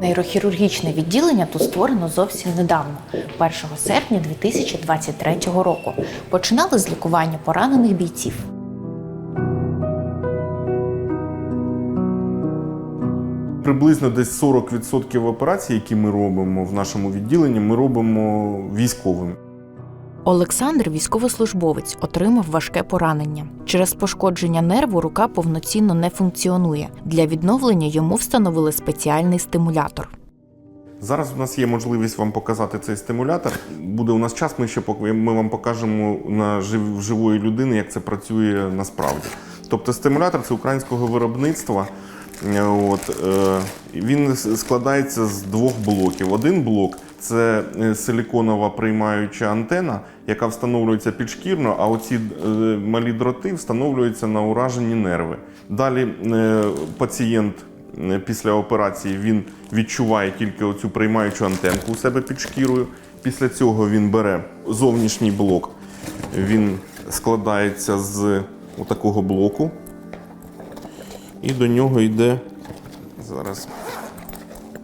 Нейрохірургічне відділення тут створено зовсім недавно, 1 серпня 2023 року. Починали з лікування поранених бійців. Приблизно десь 40% операцій, які ми робимо в нашому відділенні, ми робимо військовим. Олександр, військовослужбовець, отримав важке поранення. Через пошкодження нерву рука повноцінно не функціонує. Для відновлення йому встановили спеціальний стимулятор. Зараз у нас є можливість вам показати цей стимулятор. Буде у нас час, ми ще ми вам покажемо на жив- живої людини, як це працює насправді. Тобто стимулятор це українського виробництва. Е, От, е, він складається з двох блоків. Один блок це е, силіконова приймаюча антена, яка встановлюється підшкірно, а оці е, малі дроти встановлюються на уражені нерви. Далі е, пацієнт після операції він відчуває тільки оцю приймаючу антенку у себе під шкірою. Після цього він бере зовнішній блок. Він складається з такого блоку. І до нього йде зараз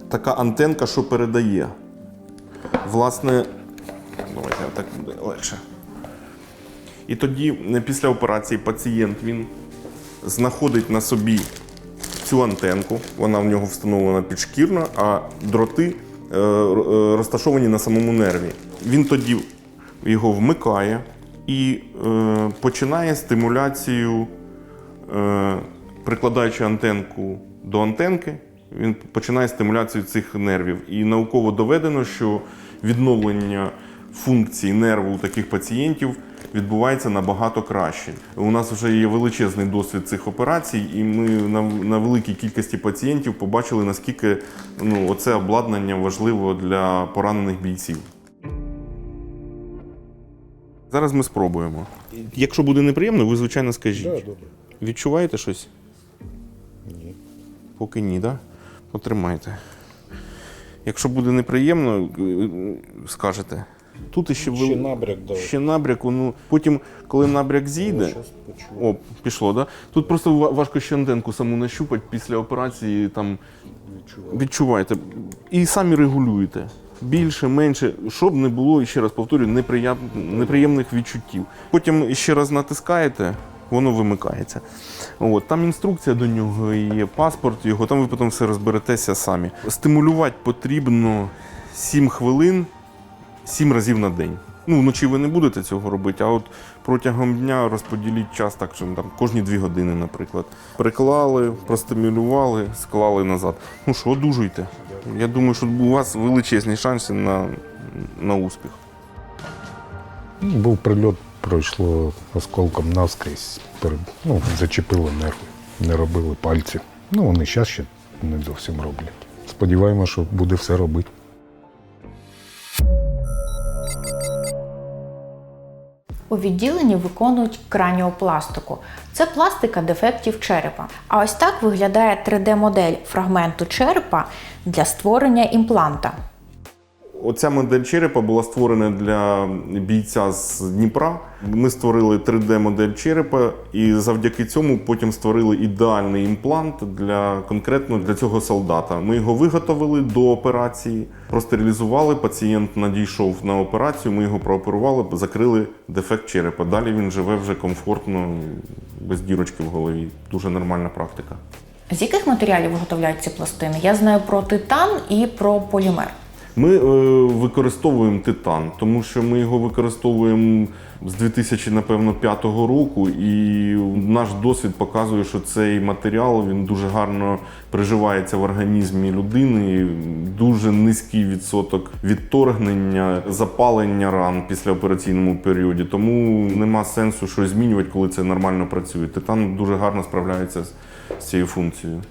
така антенка, що передає. Власне, давайте так буде легше. І тоді, е, після операції, пацієнт він знаходить на собі цю антенку, вона в нього встановлена підшкірно, а дроти е, е, розташовані на самому нерві. Він тоді його вмикає і починає стимуляцію, прикладаючи антенку до антенки, він починає стимуляцію цих нервів. І науково доведено, що відновлення функцій нерву у таких пацієнтів відбувається набагато краще. У нас вже є величезний досвід цих операцій, і ми на, на великій кількості пацієнтів побачили, наскільки ну, оце обладнання важливо для поранених бійців. Зараз ми спробуємо. Якщо буде неприємно, ви звичайно скажіть. Да, добре. Відчуваєте щось? Ні. Поки ні, так? Да? Потримайте. Якщо буде неприємно, е, скажете. Тут іще, Ще вел- набряк дав. ще набряк, ну потім, коли набряк зійде, Щас о, пішло, да? Тут просто важко ще антенку саму нащупати після операції, там відчуваєте. І самі регулюєте. Більше, менше, щоб не було, і ще раз повторюю, неприєм... неприємних відчуттів. Потім ще раз натискаєте, воно вимикається. От, там інструкція до нього є, паспорт його, там ви потім все розберетеся самі. Стимулювати потрібно 7 хвилин 7 разів на день. Ну, вночі ви не будете цього робити, а от протягом дня розподіліть час так, що там кожні 2 години, наприклад. Приклали, простимулювали, склали назад. Ну що, одужуйте. Я думаю, що у вас величезні шанси на, на успіх. Був прильот, пройшло осколком наскрізь. Ну, зачепило нерви, не робили пальці. Ну, вони зараз ще не зовсім роблять. Сподіваємося, що буде все робити. У відділенні виконують краніопластику. Це пластика дефектів черепа. А ось так виглядає 3D-модель фрагменту черепа для створення імпланта. Оця модель черепа була створена для бійця з Дніпра. Ми створили 3D-модель черепа, і завдяки цьому потім створили ідеальний імплант для конкретно для цього солдата. Ми його виготовили до операції, простерилізували. Пацієнт надійшов на операцію. Ми його прооперували, закрили дефект черепа. Далі він живе вже комфортно, без дірочки в голові. Дуже нормальна практика. З яких матеріалів виготовляють ці пластини? Я знаю про титан і про полімер. Ми е, використовуємо титан, тому що ми його використовуємо з 2005 року, і наш досвід показує, що цей матеріал він дуже гарно приживається в організмі людини. Дуже низький відсоток відторгнення, запалення ран після операційному періоді. Тому нема сенсу щось змінювати, коли це нормально працює. Титан дуже гарно справляється з, цією функцією.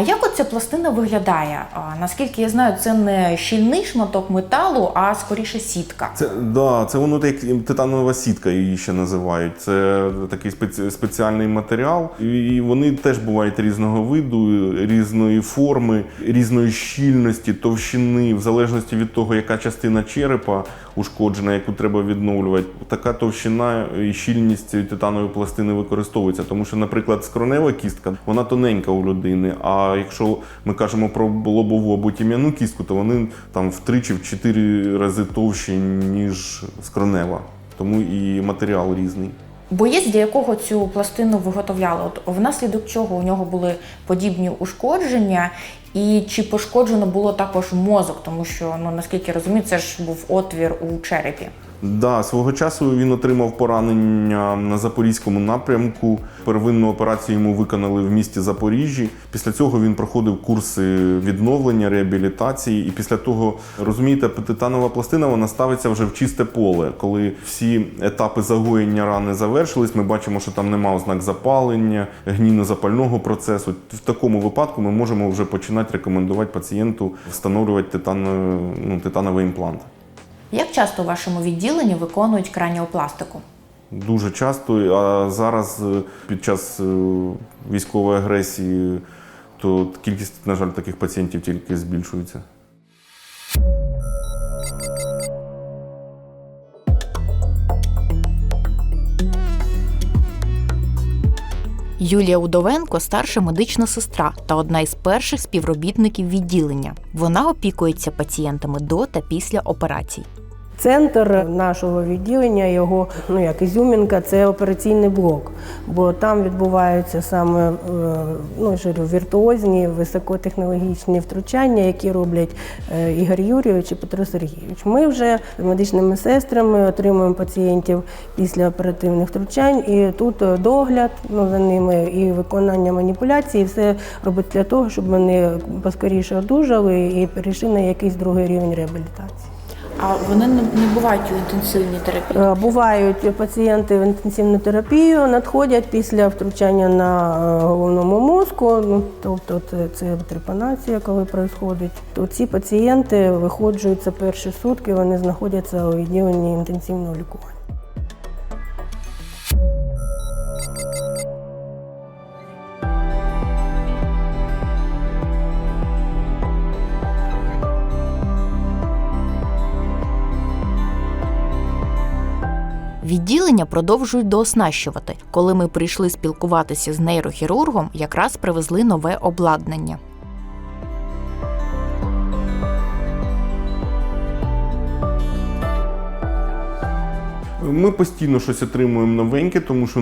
А як оця пластина виглядає? Наскільки я знаю, це не щільний шматок металу, а скоріше сітка. Це да, це воно як титанова сітка, її ще називають. Це такий спеці- спеціальний матеріал. І вони теж бувають різного виду, різної форми, різної щільності, товщини, в залежності від того, яка частина черепа ушкоджена, яку треба відновлювати. Така товщина і щільність цієї титанової пластини використовується. Тому що, наприклад, скронева кістка вона тоненька у людини. А якщо ми кажемо про лобову або тім'яну кістку, то вони там в 3 чи в чотири рази товщі, ніж скронева. Тому і матеріал різний. Боєць, для якого цю пластину виготовляли, от внаслідок чого у нього були подібні ушкодження, і чи пошкоджено було також мозок, тому що ну наскільки розумію, це ж був отвір у черепі. Да, свого часу він отримав поранення на запорізькому напрямку. Первинну операцію йому виконали в місті Запоріжжі. Після цього він проходив курси відновлення, реабілітації. І після того, розумієте, титанова пластина вона ставиться вже в чисте поле. Коли всі етапи загоєння рани завершились, ми бачимо, що там нема ознак запалення, гнійно-запального процесу. В такому випадку ми можемо вже починати рекомендувати пацієнту встановлювати титан, ну, титановий імплант. Як часто у вашому відділенні виконують краніопластику? Дуже часто, а зараз е, під час е, військової агресії, то кількість, на жаль, таких пацієнтів тільки збільшується. Юлія Удовенко старша медична сестра та одна із перших співробітників відділення. Вона опікується пацієнтами до та після операцій. Центр нашого відділення, його ну як ізюмінка, це операційний блок, бо там відбуваються саме е, ну, я ж говорю, віртуозні, високотехнологічні втручання, які роблять е, Ігор Юрійович і Петро Сергійович. Ми вже медичними сестрами отримуємо пацієнтів після оперативних втручань, і тут е, догляд ну, за ними і виконання маніпуляцій, все робить для того, щоб вони поскоріше одужали і перейшли на якийсь другий рівень реабілітації. А вони не, бувають у інтенсивній терапії. Е, Бувають пацієнти в інтенсивну терапію, надходять після втручання на е, головному мозку, ну, тобто це, це трепанація, коли відбувається. То ці пацієнти виходжуються перші сутки, вони знаходяться у відділенні інтенсивного лікування. Відділення продовжують дооснащувати. Коли ми прийшли спілкуватися з нейрохірургом, якраз привезли нове обладнання. Ми постійно щось отримуємо новеньке, тому що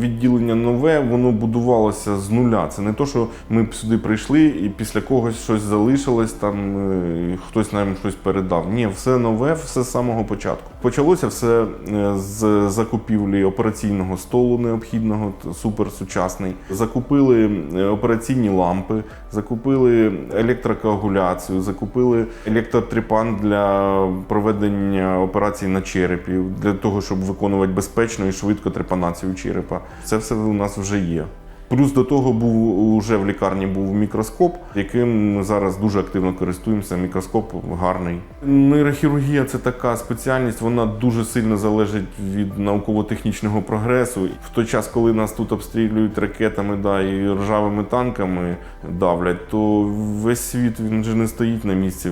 відділення нове, воно будувалося з нуля. Це не то, що ми сюди прийшли і після когось щось залишилось, там е, хтось нам щось передав. Ні, все нове, все з самого початку. Почалося все е, з закупівлі операційного столу необхідного, суперсучасний. Закупили е, операційні лампи, закупили електрокоагуляцію, закупили електротріпан для проведення операцій на черепі, для того, щоб виконувати безпечно і швидко трепанацію черепа. Це все у нас вже є. Плюс до того був уже в лікарні був мікроскоп, яким ми зараз дуже активно користуємося. Мікроскоп гарний. Нейрохірургія це така спеціальність, вона дуже сильно залежить від науково-технічного прогресу. В той час, коли нас тут обстрілюють ракетами да, і ржавими танками давлять, то весь світ він же не стоїть на місці,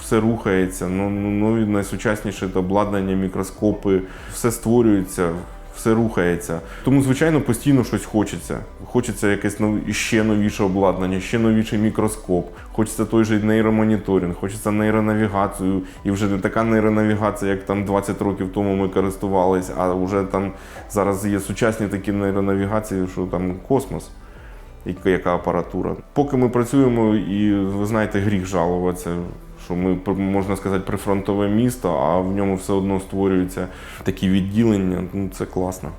все рухається. Ну, ну, нові найсучасніше обладнання, мікроскопи, все створюється все рухається. Тому, звичайно, постійно щось хочеться. Хочеться якесь ще новіше обладнання, ще новіший мікроскоп, хочеться той же нейромоніторинг, хочеться нейронавігацію. І вже не така нейронавігація, як там 20 років тому ми користувались, а вже там зараз є сучасні такі нейронавігації, що там космос. Яка апаратура. Поки ми працюємо, і ви знаєте, гріх жалуватися, що ми можна сказати прифронтове місто, а в ньому все одно створюються такі відділення. Ну це класно.